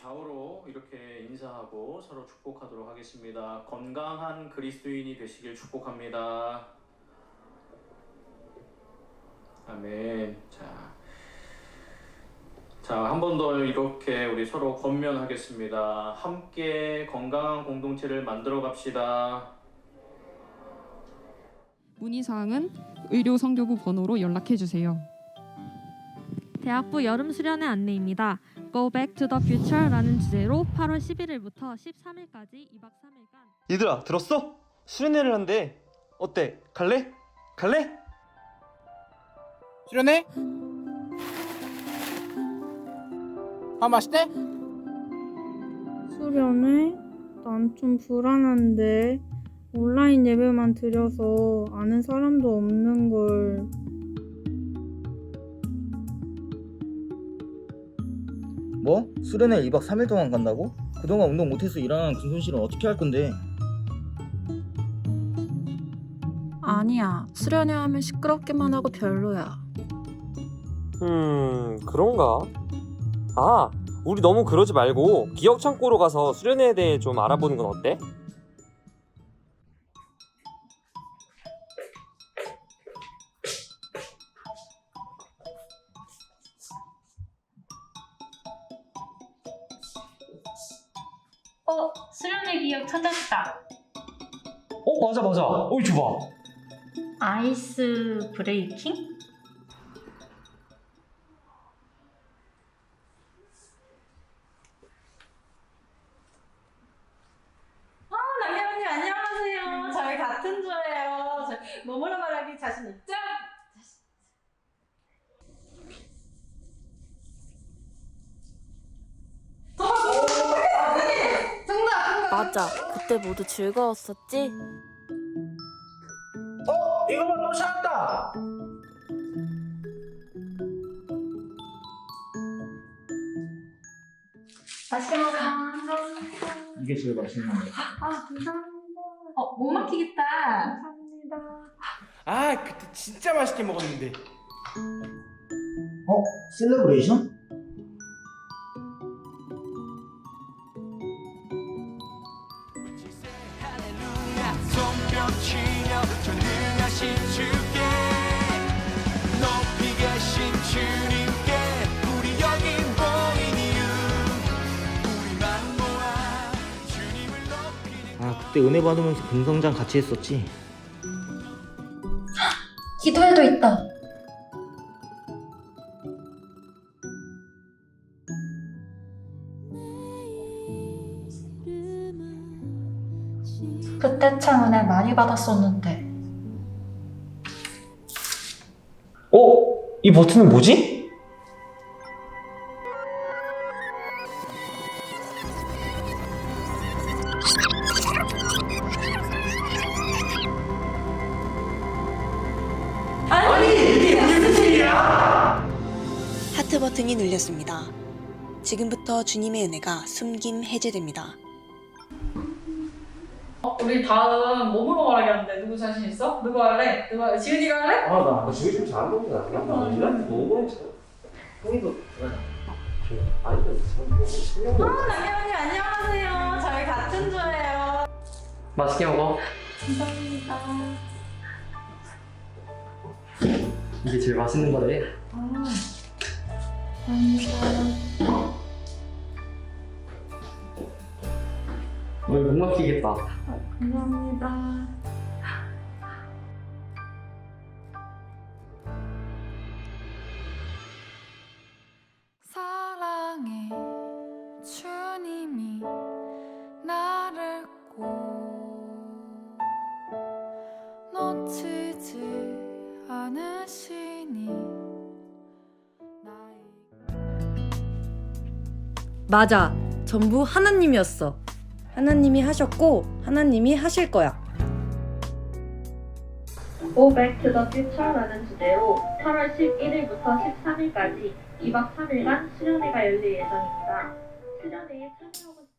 좌우로 이렇게 인사하고 서로 축복하도록 하겠습니다. 건강한 그리스도인이 되시길 축복합니다. 아멘. 자, 자, 한 번 더 이렇게 우리 서로 건면하겠습니다. 함께 건강한 공동체를 만들어 갑시다. 문의 사항은 의료 성교부 번호로 연락해 주세요. 대학부 여름 수련회 안내입니다. Go Back to the Future라는 주제로 8월 11일부터 13일까지 2박 3일간 얘들아 들었어? 수련회를 한대 어때? 갈래? 갈래? 수련회? 밥 맛있대? 수련회? 난 좀 불안한데 온라인 예배만 드려서 아는 사람도 없는 걸 뭐? 수련회 2박 3일 동안 간다고? 그동안 운동 못해서 일어나는 그 손실은 어떻게 할 건데? 아니야. 수련회 하면 시끄럽기만 하고 별로야. 음, 그런가? 아, 우리 너무 그러지 말고 기억 창고로 가서 수련회에 대해 좀 알아보는 건 어때? 어, 수련회 기억 찾았다. 어 맞아 맞아 어이 줘봐 아이스 브레이킹? 어, 남녀언니 안녕하세요. 저희 같은 조예요. 저 뭐뭐라 말하기 자신 있죠? 맞아. 그때 모두 즐거웠었지? 어? 이거만 또 찾았다! 맛있게 먹어. 이게 제일 맛있는 거야 아, 감사합니다. 어, 못 막히겠다. 감사합니다. 아 그때 진짜 맛있게 먹었는데 어? 셀레브레이션? 손뼉치며 전능하신 주께 높이 계신 주님께 우리 여기 모인 이유 우리만 모아 주님을 높이는 아 그때 은혜 받으면서 금성장 같이 했었지 기도회도 있다. 그때 참 은혜 많이 받았었는데. 어? 이 버튼은 뭐지? 하트 버튼이 눌렸습니다. 지금부터 주님의 은혜가 숨김 해제됩니다. 어, 우리 다음 몸으로 말하기 하는데 누구 자신 있어? 누구 할래? 누구 할래? 지은이가 할래? 아나 지금 좀 잘한 거구나 이런 너무 형이도 아니다 어, 남녀언니 안녕하세요. 저희 같은 조예요. 맛있게 먹어 감사합니다. 이게 제일 맛있는 거래 오늘 못 막히겠다 감사합니다. 사랑해 주님이 나를 꼭 놓치지 않으시니 나의 맞아. 전부 하나님이었어. 하나님이 하셨고 하나님이 하실 거야. Go Back to the Future라는 주제로 8월 11일부터 13일까지 2박 3일간 수련회가 열릴 예정입니다. 수련회에 참여하고